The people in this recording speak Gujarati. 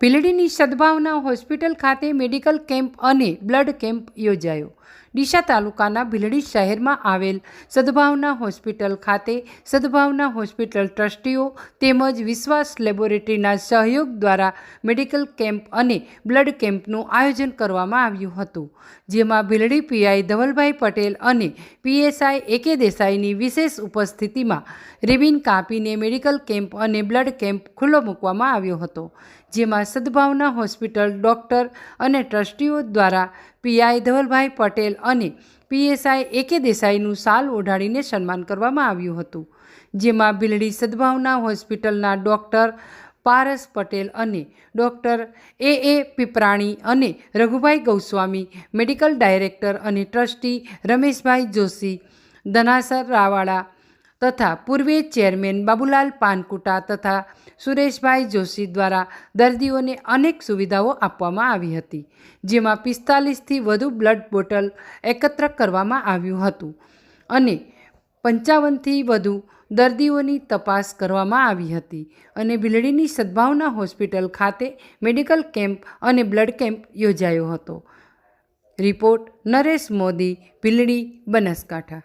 ભીલડીની સદભાવના હોસ્પિટલ ખાતે મેડિકલ કેમ્પ અને બ્લડ કેમ્પ યોજાયો. ડીસા તાલુકાના ભીલડી શહેરમાં આવેલ સદભાવના હોસ્પિટલ ખાતે સદભાવના હોસ્પિટલ ટ્રસ્ટીઓ તેમજ વિશ્વાસ લેબોરેટરીના સહયોગ દ્વારા મેડિકલ કેમ્પ અને બ્લડ કેમ્પનું આયોજન કરવામાં આવ્યું હતું, જેમાં ભીલડી પીઆઈ ધવલભાઈ પટેલ અને પીએસઆઈ એકે દેસાઈની વિશેષ ઉપસ્થિતિમાં રિબિન કાપીને મેડિકલ કેમ્પ અને બ્લડ કેમ્પ ખુલ્લો મૂકવામાં આવ્યો હતો, જેમાં સદભાવના હોસ્પિટલ ડૉક્ટર અને ટ્રસ્ટીઓ દ્વારા પીઆઈ ધવલભાઈ પટેલ અને પીએસઆઈ એકે દેસાઈનું સાલ ઓઢાડીને સન્માન કરવામાં આવ્યું હતું, જેમાં ભીલડી સદભાવના હોસ્પિટલના ડૉક્ટર પારસ પટેલ અને ડૉક્ટર એ એ પીપરાણી અને રઘુભાઈ ગૌસ્વામી, મેડિકલ ડાયરેક્ટર અને ટ્રસ્ટી રમેશભાઈ જોશી, ધનાસર રાવાડા તથા પૂર્વે ચેરમેન બાબુલાલ પાનકુટા તથા સુરેશભાઈ જોશી દ્વારા દર્દીઓને અનેક સુવિધાઓ આપવામાં આવી હતી, જેમાં પિસ્તાલીસથી વધુ બ્લડ બોટલ એકત્ર કરવામાં આવ્યું હતું અને પંચાવનથી વધુ દર્દીઓની તપાસ કરવામાં આવી હતી અને ભીલડીની સદભાવના હોસ્પિટલ ખાતે મેડિકલ કેમ્પ અને બ્લડ કેમ્પ યોજાયો હતો. રિપોર્ટ નરેશ મોદી, ભીલડી, બનાસકાંઠા.